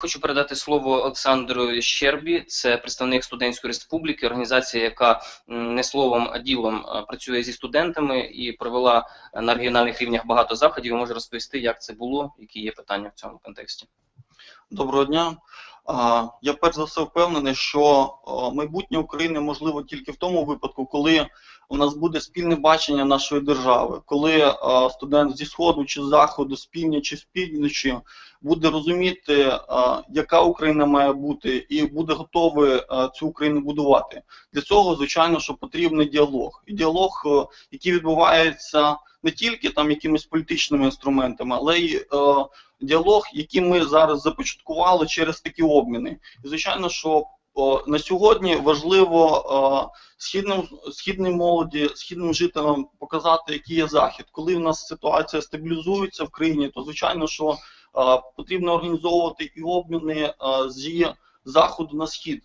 Хочу передати слово Олександру Щербі, це представник студентської республіки, організація, яка не словом, а ділом е, працює зі студентами і провела е, на регіональних рівнях багато заходів. Може розповісти, як це було, які є питання в цьому контексті. Доброго дня. Я перш за все впевнений, що майбутнє України можливо тільки в тому випадку, коли у нас буде спільне бачення нашої держави, коли студент зі сходу чи з заходу, з півдня чи з півночі буде розуміти, яка Україна має бути, і буде готовий цю Україну будувати. Для цього, звичайно, що потрібний діалог. І діалог, який відбувається не тільки там якимись політичними інструментами, але й діалог, який ми зараз започаткували через такі обміни. І звичайно, що на сьогодні важливо о, східним східній молоді, східним жителям показати, який є захід. Коли в нас ситуація стабілізується в країні, то звичайно, що потрібно організовувати і обміни зі заходу на схід.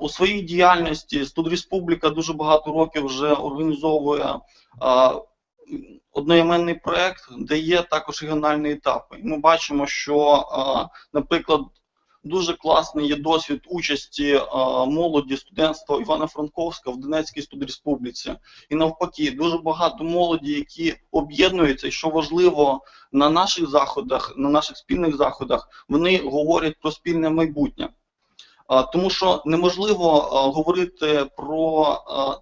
У своїй діяльності Студреспубліка дуже багато років вже організовує одноіменний проект, де є також регіональні етапи. І ми бачимо, що, наприклад, дуже класний є досвід участі молоді студентства Івано-Франковська в Донецькій студреспубліці. І навпаки, дуже багато молоді, які об'єднуються, і що важливо на наших заходах, на наших спільних заходах, вони говорять про спільне майбутнє. Тому що неможливо говорити про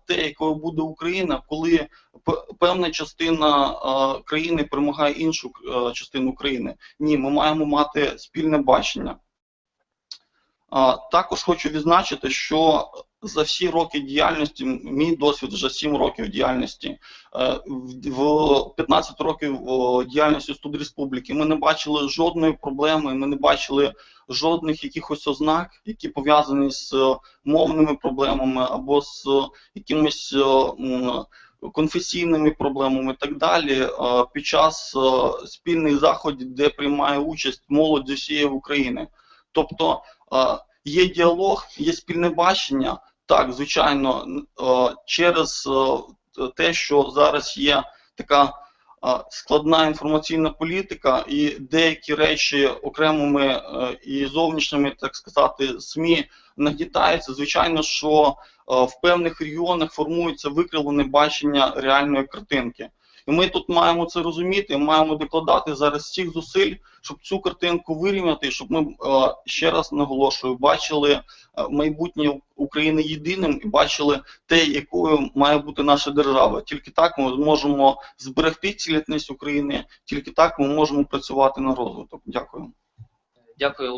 те, якою буде Україна, коли певна частина країни перемагає іншу а, частину країни. Ні, ми маємо мати спільне бачення. Також хочу відзначити, що за всі роки діяльності, мій досвід вже 7 років діяльності, е, в в 15 років діяльності Студреспубліки ми не бачили жодної проблеми, ми не бачили жодних якихось ознак, які пов'язані з е, мовними проблемами або з е, якимись е, конфесійними проблемами і так далі е, під час е, спільних заходів, де приймає участь молодь з усієї України. Тобто е, є діалог, є спільне бачення. Так, звичайно, через те, що зараз є така складна інформаційна політика, і деякі речі окремими е, і зовнішніми, так сказати, СМІ нагнітаються. Звичайно, що е, в певних регіонах формується викривлене бачення реальної картинки. І ми тут маємо це розуміти, маємо докладати зараз всіх зусиль, щоб цю картинку вирівняти, щоб ми е, ще раз наголошую, бачили е, майбутнє України єдиним і бачили те, якою має бути наша держава. Тільки так ми зможемо зберегти цілісність України, тільки так ми можемо працювати на розвиток. Дякую. Дякую,